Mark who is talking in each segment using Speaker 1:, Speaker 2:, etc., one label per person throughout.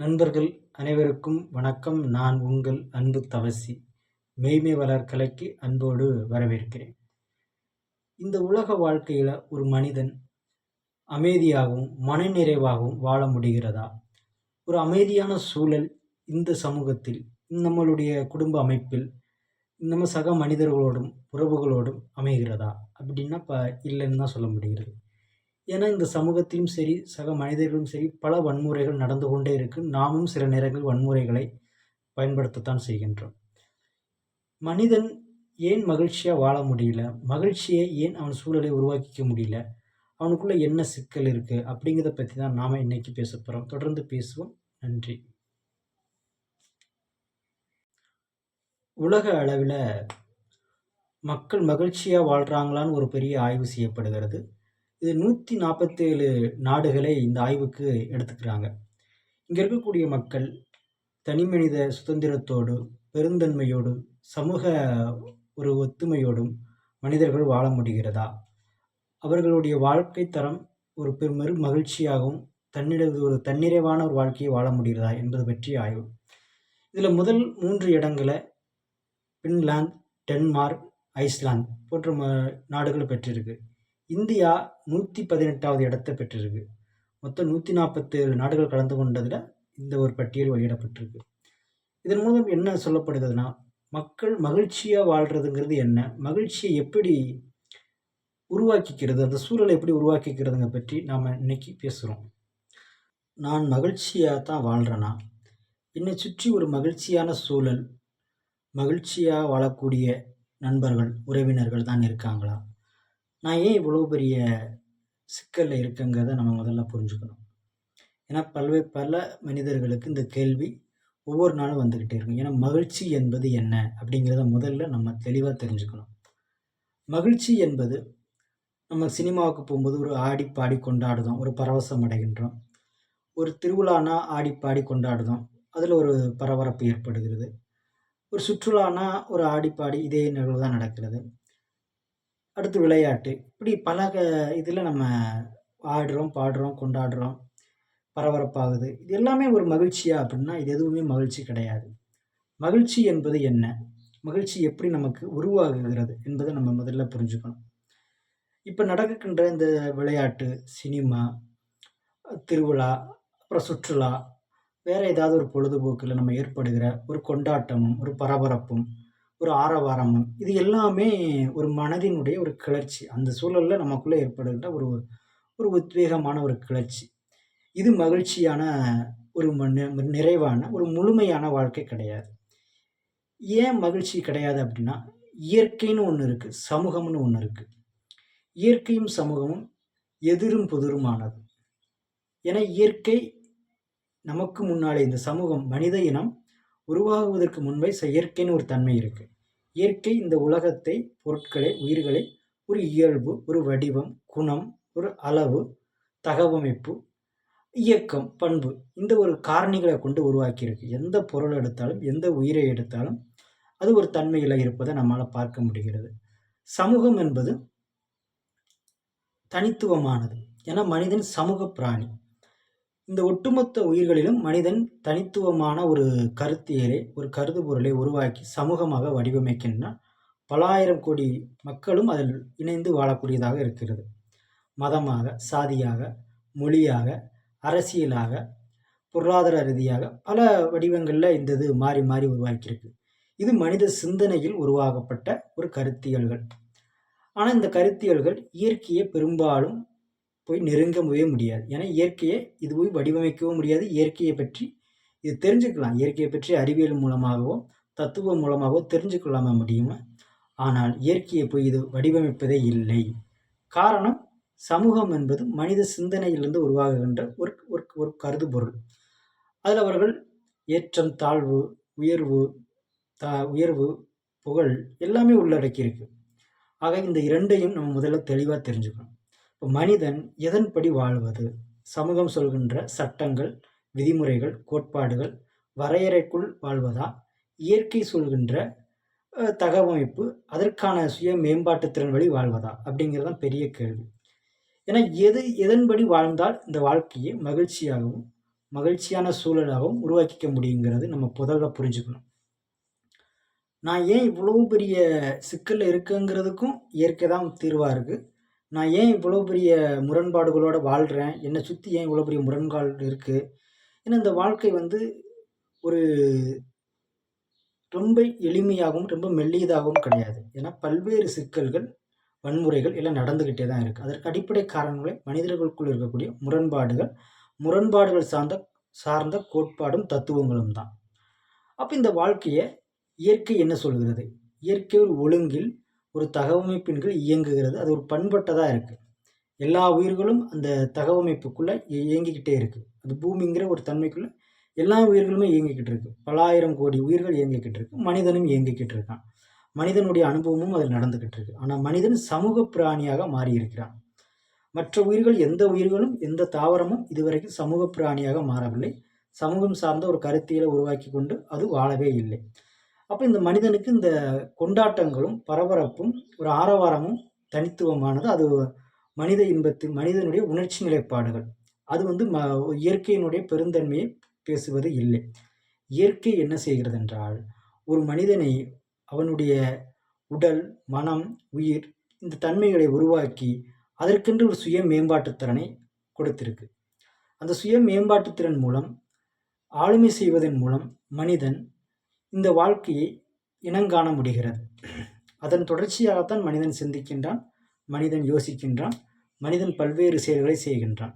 Speaker 1: நண்பர்கள் அனைவருக்கும் வணக்கம். நான் உங்கள் அன்பு தவசி. மெய்மை வளர் கலைக்கு அன்போடு வரவேற்கிறேன். இந்த உலக வாழ்க்கையில் ஒரு மனிதன் அமைதியாகவும் மனநிறைவாகவும் வாழ முடிகிறதா? ஒரு அமைதியான சூழல் இந்த சமூகத்தில் நம்மளுடைய குடும்ப அமைப்பில் நம்ம சக மனிதர்களோடும் உறவுகளோடும் அமைகிறதா? அப்படின்னா இப்போ இல்லைன்னு தான் சொல்ல முடிகிறது. ஏன்னா இந்த சமூகத்திலும் சரி சக மனிதர்களும் சரி பல வன்முறைகள் நடந்து கொண்டே இருக்கு. நாமும் சில நேரங்கள் வன்முறைகளை பயன்படுத்தத்தான் செய்கின்றோம். மனிதன் ஏன் மகிழ்ச்சியாக வாழ முடியல? மகிழ்ச்சியை ஏன் அவன் சூழலை உருவாக்கிக்க முடியல? அவனுக்குள்ளே என்ன சிக்கல் இருக்குது அப்படிங்கிறத பற்றி தான் நாம் இன்றைக்கி பேச போகிறோம் தொடர்ந்து பேசுவோம். நன்றி. உலக அளவில் மக்கள் மகிழ்ச்சியாக வாழ்கிறாங்களான்னு ஒரு பெரிய ஆய்வு செய்யப்படுகிறது. இது நூற்றி நாற்பத்தேழு நாடுகளை இந்த ஆய்வுக்கு எடுத்துக்கிறாங்க. இங்கே இருக்கக்கூடிய மக்கள் தனிமனித சுதந்திரத்தோடும் பெருந்தன்மையோடும் சமூக ஒரு ஒத்துமையோடும் மனிதர்கள் வாழ முடிகிறதா? அவர்களுடைய வாழ்க்கை தரம் ஒரு பெரும் மகிழ்ச்சியாகவும் தன்னிட ஒரு தன்னிறைவான ஒரு வாழ்க்கையை வாழ முடிகிறதா என்பது பற்றி ஆய்வு. இதில் முதல் மூன்று இடங்களை பின்லாந்து டென்மார்க் ஐஸ்லாந்து போன்ற நாடுகள் பெற்றிருக்கு. இந்தியா நூற்றி பதினெட்டாவது இடத்தை பெற்றிருக்கு. மொத்தம் நூற்றி நாற்பத்தேழு நாடுகள் கலந்து கொண்டதில் இந்த ஒரு பட்டியல் வெளியிடப்பட்டிருக்கு. இதன் மூலம் என்ன சொல்லப்படுகிறதுனா மக்கள் மகிழ்ச்சியாக வாழ்கிறதுங்கிறது என்ன? மகிழ்ச்சியை எப்படி உருவாக்கிக்கிறது? அந்த சூழலை எப்படி உருவாக்கிக்கிறதுங்க பற்றி நாம் இன்னைக்கு பேசுகிறோம் நான் மகிழ்ச்சியாக தான் வாழ்கிறேன்னா என்னை சுற்றி ஒரு மகிழ்ச்சியான சூழல் மகிழ்ச்சியாக வாழக்கூடிய நண்பர்கள் உறவினர்கள் தான் இருக்காங்களா? நான் ஏன் இவ்வளோ பெரிய சிக்கலில் இருக்கேங்கிறத நம்ம முதல்ல புரிஞ்சுக்கணும். ஏன்னா பல்வே பல மனிதர்களுக்கு இந்த கேள்வி ஒவ்வொரு நாளும் வந்துக்கிட்டே இருக்கும். ஏன்னா மகிழ்ச்சி என்பது என்ன அப்படிங்கிறத முதல்ல நம்ம தெளிவாக தெரிஞ்சுக்கணும். மகிழ்ச்சி என்பது நம்ம சினிமாவுக்கு போகும்போது ஒரு ஆடி பாடி கொண்டாடுதோம் ஒரு பரவசம் அடைகின்றோம். ஒரு திருவிழானா ஆடி பாடி கொண்டாடுதோம் அதில் ஒரு பரபரப்பு ஏற்படுகிறது. ஒரு சுற்றுலானா ஒரு ஆடி பாடி இதே நிகழ்வு தான் நடக்கிறது. அடுத்து விளையாட்டு. இப்படி பல இதில் நம்ம ஆடுறோம் பாடுறோம் கொண்டாடுறோம் பரபரப்பாகுது. இது எல்லாமே ஒரு மகிழ்ச்சியா அப்படின்னா இது எதுவுமே மகிழ்ச்சி கிடையாது. மகிழ்ச்சி என்பது என்ன? மகிழ்ச்சி எப்படி நமக்கு உருவாகுகிறது என்பதை நம்ம முதல்ல புரிஞ்சுக்கணும். இப்போ நடக்கின்ற இந்த விளையாட்டு சினிமா திருவிழா அப்புறம் சுற்றுலா வேறு ஏதாவது ஒரு பொழுதுபோக்கில் நம்ம ஏற்படுகிற ஒரு கொண்டாட்டமும் ஒரு பரபரப்பும் ஒரு ஆரவாரமும். இது எல்லாமே ஒரு மனதினுடைய ஒரு கிளர்ச்சி. அந்த சூழலில் நமக்குள்ளே ஏற்படுகின்ற ஒரு ஒரு உத்வேகமான ஒரு கிளர்ச்சி. இது மகிழ்ச்சியான ஒரு நிறைவான ஒரு முழுமையான வாழ்க்கை கிடையாது. ஏன் மகிழ்ச்சி கிடையாது அப்படின்னா இயற்கைன்னு ஒன்று இருக்குது சமூகம்னு ஒன்று இருக்குது இயற்கையும் சமூகமும் எதிரும் புதிருமானது. என இயற்கை நமக்கு முன்னாலே இந்த சமூகம் மனித இனம் உருவாகுவதற்கு முன்பே செயற்கைன்னு ஒரு தன்மை இருக்குது இயற்கை இந்த உலகத்தை பொருட்களை உயிர்களை ஒரு இயல்பு ஒரு வடிவம் குணம் ஒரு அளவு தகவமைப்பு இயக்கம் பண்பு இந்த ஒரு காரணிகளை கொண்டு உருவாக்கியிருக்கு. எந்த பொருள் எடுத்தாலும் எந்த உயிரை எடுத்தாலும் அது ஒரு தன்மையில் இருப்பதை நம்மளால் பார்க்க முடிகிறது. சமூகம் என்பது தனித்துவமானது. ஏன்னா மனிதன் சமூக பிராணி. இந்த ஒட்டுமொத்த உயிர்களிலும் மனிதன் தனித்துவமான ஒரு கருத்தியலை ஒரு கருதுபொருளை உருவாக்கி சமூகமாக வடிவமைக்கின்றான் பலாயிரம் கோடி மக்களும் அதில் இணைந்து வாழக்கூடியதாக இருக்கிறது. மதமாக சாதியாக மொழியாக அரசியலாக பொருளாதார ரீதியாக பல வடிவங்களில் இந்த இது மாறி மாறி உருவாக்கியிருக்கு. இது மனித சிந்தனையில் உருவாக்கப்பட்ட ஒரு கருத்தியல்கள். ஆனால் இந்த கருத்தியல்கள் இயற்கையை பெரும்பாலும் போய் நெருங்கவே முடியாது. ஏன்னா இயற்கையை இது போய் வடிவமைக்கவும் முடியாது. இயற்கையை பற்றி இது தெரிஞ்சுக்கலாம். இயற்கையை பற்றி அறிவியல் மூலமாகவோ தத்துவம் மூலமாகவோ தெரிஞ்சுக்கொள்ளாம முடியுமா? ஆனால் இயற்கையை போய் இது வடிவமைப்பதே இல்லை. காரணம் சமூகம் என்பது மனித சிந்தனையிலிருந்து உருவாகுகின்ற ஒரு ஒரு ஒரு கருது பொருள் அதில் அவர்கள் ஏற்றம் தாழ்வு உயர்வு தா உயர்வு புகழ் எல்லாமே உள்ளடக்கியிருக்கு. ஆக இந்த இரண்டையும் நம்ம முதல்ல தெளிவாக தெரிஞ்சுக்கணும். மனிதன் எதன்படி வாழ்வது? சமூகம் சொல்கின்ற சட்டங்கள் விதிமுறைகள் கோட்பாடுகள் வரையறைக்குள் வாழ்வதா? இயற்கை சொல்கின்ற தகவமைப்பு அதற்கான சுய மேம்பாட்டு திறன் வழி வாழ்வதா? அப்படிங்கிறது தான் பெரிய கேள்வி. ஏன்னா எது எதன்படி வாழ்ந்தால் இந்த வாழ்க்கையை மகிழ்ச்சியாகவும் மகிழ்ச்சியான சூழலாகவும் உருவாக்கிக்க முடியுங்கிறது நம்ம முதல்ல புரிஞ்சுக்கணும். நான் ஏன் இவ்வளோ பெரிய சிக்கலில் இருக்குங்கிறதுக்கும் இயற்கை தான் தீர்வாக இருக்குது நான் ஏன் இவ்வளோ பெரிய முரண்பாடுகளோடு வாழ்கிறேன் என்னை சுற்றி ஏன் இவ்வளோ பெரிய முரண்பாடு இருக்குது ஏன்னா இந்த வாழ்க்கை வந்து ஒரு ரொம்ப எளிமையாகவும், ரொம்ப மெல்லியதாகவும் கிடையாது. ஏன்னா பல்வேறு சிக்கல்கள், வன்முறைகள் எல்லாம் நடந்துக்கிட்டே தான் இருக்குது அதற்கு அடிப்படை காரணங்களே மனிதர்களுக்குள் இருக்கக்கூடிய முரண்பாடுகள், முரண்பாடுகள் சார்ந்த சார்ந்த கோட்பாடும், தத்துவங்களும் தான். அப்போ இந்த வாழ்க்கையை இயற்கை என்ன சொல்கிறது? இயற்கை ஒரு ஒழுங்கில், ஒரு தகவமைப்பின் கீழ் இயங்குகிறது. அது ஒரு பண்பட்டதாக இருக்குது எல்லா உயிர்களும் அந்த தகவமைப்புக்குள்ளே இ இயங்கிக்கிட்டே இருக்குது அது பூமிங்கிற ஒரு தன்மைக்குள்ளே எல்லா உயிர்களுமே இயங்கிக்கிட்டு இருக்கு. பலாயிரம் கோடி உயிர்கள் இயங்கிக்கிட்டு இருக்கு. மனிதனும் இயங்கிக்கிட்டு இருக்கான். மனிதனுடைய அனுபவமும் அதில் நடந்துக்கிட்டு இருக்கு. ஆனால் மனிதன் சமூக பிராணியாக மாறியிருக்கிறான். மற்ற உயிர்கள் எந்த உயிர்களும், எந்த தாவரமும் இதுவரைக்கும் சமூக பிராணியாக மாறவில்லை. சமூகம் சார்ந்த ஒரு கருத்தியலை உருவாக்கி கொண்டு அது வாழவே இல்லை. அப்போ இந்த மனிதனுக்கு இந்த கொண்டாட்டங்களும், பரபரப்பும், ஒரு ஆரவாரமும் தனித்துவமானது. அது மனித இன்பத்து மனிதனுடைய உணர்ச்சி நிலைப்பாடுகள். அது வந்து ம இயற்கையினுடைய பெருந்தன்மையை பேசுவது இல்லை. இயற்கை என்ன செய்கிறது என்றால், ஒரு மனிதனை அவனுடைய உடல், மனம், உயிர் இந்த தன்மைகளை உருவாக்கி, அதற்கென்று ஒரு சுய மேம்பாட்டுத்திறனை கொடுத்திருக்கு. அந்த சுய மேம்பாட்டுத்திறன் மூலம், ஆளுமை செய்வதன் மூலம் மனிதன் இந்த வாழ்க்கையை இனங்காண முடிகிறது. அதன் தொடர்ச்சியாகத்தான் மனிதன் சிந்திக்கின்றான், மனிதன் யோசிக்கின்றான், மனிதன் பல்வேறு செயல்களை செய்கின்றான்.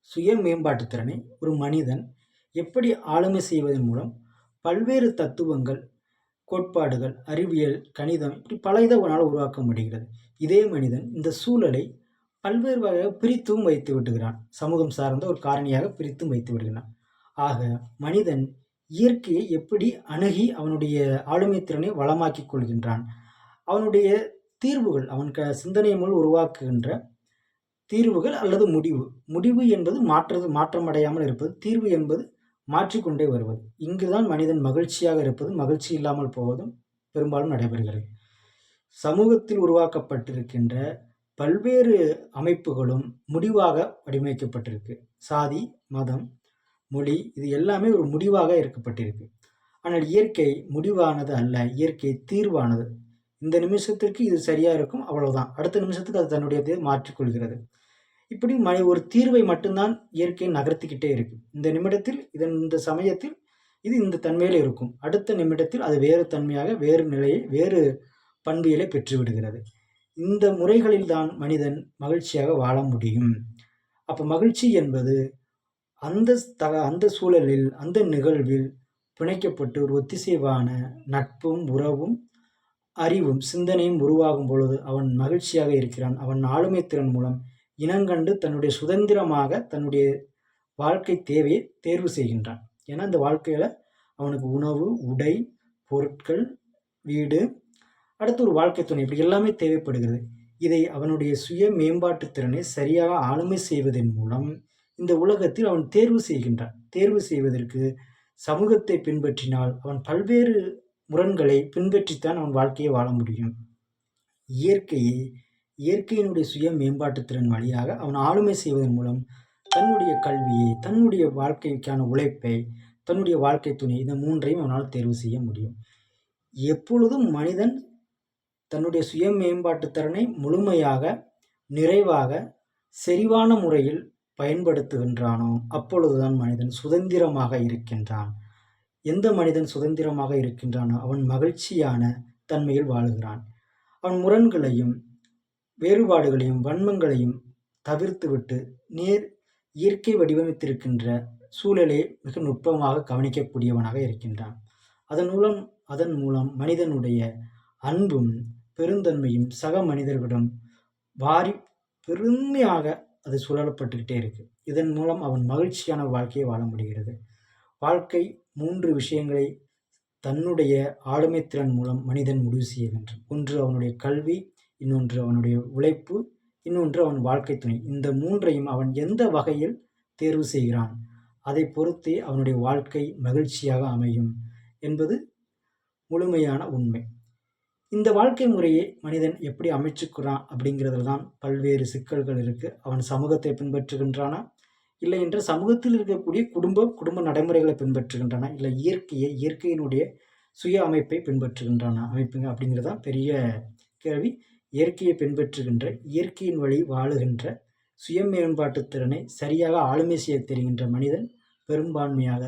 Speaker 1: சுய மேம்பாட்டுத் திறனை ஒரு மனிதன் எப்படி ஆளுமை செய்வதன் மூலம் பல்வேறு தத்துவங்கள், கோட்பாடுகள், அறிவியல், கணிதம் இப்படி பல இத உருவாக்க முடிகிறது. இதே மனிதன் இந்த சூழலை பல்வேறு வகையாக பிரித்தும் வைத்து விடுகிறான். சமூகம் சார்ந்த ஒரு காரணியாக பிரித்தும் வைத்து விடுகிறான். ஆக மனிதன் இயற்கையை எப்படி அணுகி அவனுடைய ஆளுமை திறனை வளமாக்கிக் கொள்கின்றான்? அவனுடைய தீர்வுகள், அவன் க சிந்தனை முள் உருவாக்குகின்ற தீர்வுகள் அல்லது முடிவு. முடிவு என்பது மாற்றது மாற்றமடையாமல் இருப்பது. தீர்வு என்பது மாற்றிக்கொண்டே வருவது. இங்குதான் மனிதன் மகிழ்ச்சியாக இருப்பதும், மகிழ்ச்சி இல்லாமல் போவதும் பெரும்பாலும் நடைபெறுகிறது. சமூகத்தில் உருவாக்கப்பட்டிருக்கின்ற பல்வேறு அமைப்புகளும் முடிவாக வடிவமைக்கப்பட்டிருக்கு. சாதி, மதம், மொழி இது எல்லாமே ஒரு முடிவாக இருக்கப்பட்டிருக்கு. ஆனால் இயற்கை முடிவானது அல்ல. இயற்கை தீர்வானது. இந்த நிமிஷத்திற்கு இது சரியாக இருக்கும். அவ்வளவுதான். அடுத்த நிமிஷத்துக்கு அது தன்னுடைய மாற்றிக்கொள்கிறது இப்படி ம ஒரு தீர்வை மட்டும்தான் இயற்கை நகர்த்திக்கிட்டே இருக்கு. இந்த நிமிடத்தில், இதன் இந்த சமயத்தில் இது இந்த தன்மையில் இருக்கும். அடுத்த நிமிடத்தில் அது வேறு தன்மையாக, வேறு நிலையை, வேறு பண்பியலை பெற்றுவிடுகிறது. இந்த முறைகளில் தான் மனிதன் மகிழ்ச்சியாக வாழ முடியும். அப்போ மகிழ்ச்சி என்பது அந்த தக அந்த சூழலில், அந்த நிகழ்வில் பிணைக்கப்பட்டு ஒரு ஒத்திசைவான நட்பும், உறவும், அறிவும், சிந்தனையும் உருவாகும் பொழுது அவன் மகிழ்ச்சியாக இருக்கிறான். அவன் ஆளுமை திறன் மூலம் இனங்கண்டு தன்னுடைய சுதந்திரமாக தன்னுடைய வாழ்க்கை தேவையை தேர்வு செய்கின்றான். ஏன்னா அந்த வாழ்க்கையில் அவனுக்கு உணவு, உடை, பொருட்கள், வீடு, அடுத்து ஒரு வாழ்க்கை துணை இப்படி எல்லாமே தேவைப்படுகிறது. இதை அவனுடைய சுய மேம்பாட்டு திறனை சரியாக ஆளுமை செய்வதன் மூலம் இந்த உலகத்தில் அவன் தேர்வு செய்கின்றான். தேர்வு செய்வதற்கு சமூகத்தை பின்பற்றினால் அவன் பல்வேறு முரண்களை பின்பற்றித்தான் அவன் வாழ்க்கையை வாழ முடியும். இயற்கையை இயற்கையினுடைய சுய மேம்பாட்டுத்திறன் வழியாக அவன் ஆளுமை செய்வதன் மூலம் தன்னுடைய கல்வியை, தன்னுடைய வாழ்க்கைக்கான உழைப்பை, தன்னுடைய வாழ்க்கை துணை இந்த மூன்றையும் அவனால் தேர்வு செய்ய முடியும். எப்பொழுதும் மனிதன் தன்னுடைய சுய மேம்பாட்டு திறனை முழுமையாக, நிறைவாக, செறிவான முறையில் பயன்படுத்துகின்றானோ, அப்பொழுதுதான் மனிதன் சுதந்திரமாக இருக்கின்றான். எந்த மனிதன் சுதந்திரமாக இருக்கின்றானோ, அவன் மகிழ்ச்சியான தன்மையில் வாழுகிறான். அவன் முரண்களையும், வேறுபாடுகளையும், வன்மங்களையும் தவிர்த்துவிட்டு நேர் இயற்கை வடிவமைத்திருக்கின்ற சூழலை மிக நுட்பமாக கவனிக்கக்கூடியவனாக இருக்கின்றான். அதன் மூலம் அதன் மூலம் மனிதனுடைய அன்பும், பெருந்தன்மையும் சக மனிதர்களிடம் வாரி பெருமையாக அது சுழலப்பட்டுக்கிட்டே இருக்கு. இதன் மூலம் அவன் மகிழ்ச்சியான வாழ்க்கையை வாழ முடிகிறது. வாழ்க்கை மூன்று விஷயங்களை தன்னுடைய ஆளுமைத்திறன் மூலம் மனிதன் முடிவு செய்கின்றான். ஒன்று அவனுடைய கல்வி, இன்னொன்று அவனுடைய உழைப்பு, இன்னொன்று அவன் வாழ்க்கை துணை. இந்த மூன்றையும் அவன் எந்த வகையில் தேர்வு செய்கிறான், அதை பொறுத்தே அவனுடைய வாழ்க்கை மகிழ்ச்சியாக அமையும் என்பது முழுமையான உண்மை. இந்த வாழ்க்கை முறையை மனிதன் எப்படி அமைச்சுக்கிறான் அப்படிங்கிறதுல தான் பல்வேறு சிக்கல்கள் இருக்குது அவன் சமூகத்தை பின்பற்றுகின்றானா? இல்லை என்று சமூகத்தில் இருக்கக்கூடிய குடும்ப குடும்ப நடைமுறைகளை பின்பற்றுகின்றன. இல்லை இயற்கையை இயற்கையினுடைய சுய அமைப்பை பின்பற்றுகின்றன. அமைப்புங்க அப்படிங்கிறது தான் பெரிய கேள்வி. இயற்கையை பின்பற்றுகின்ற இயற்கையின் வழி வாழுகின்ற சுய மேம்பாட்டு திறனை சரியாக ஆளுமை செய்ய தெரிகின்ற மனிதன் பெரும்பான்மையாக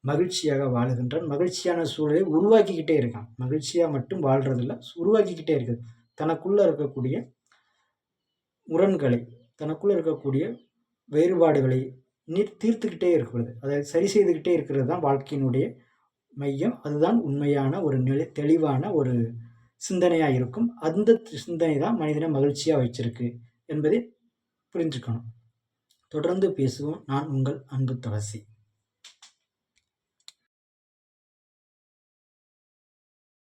Speaker 1: மகிழ்ச்சியாக வாழுகின்றான். மகிழ்ச்சியான சூழலை உருவாக்கிக்கிட்டே இருக்கான். மகிழ்ச்சியாக மட்டும் வாழ்கிறதில்ல உருவாக்கிக்கிட்டே இருக்குது. தனக்குள்ளே இருக்கக்கூடிய முரண்களை தனக்குள்ளே இருக்கக்கூடிய வேறுபாடுகளை நீர் தீர்த்துக்கிட்டே இருக்கிறது. அதை சரி செய்துக்கிட்டே இருக்கிறது தான் வாழ்க்கையினுடைய மையம். அதுதான் உண்மையான ஒரு நிலை தெளிவான ஒரு சிந்தனையாக இருக்கும். அந்த சிந்தனை தான் மனிதனை மகிழ்ச்சியாக வச்சிருக்கு என்பதை புரிஞ்சுக்கணும். தொடர்ந்து பேசுவோம். நான் உங்கள் அன்பு துளசி.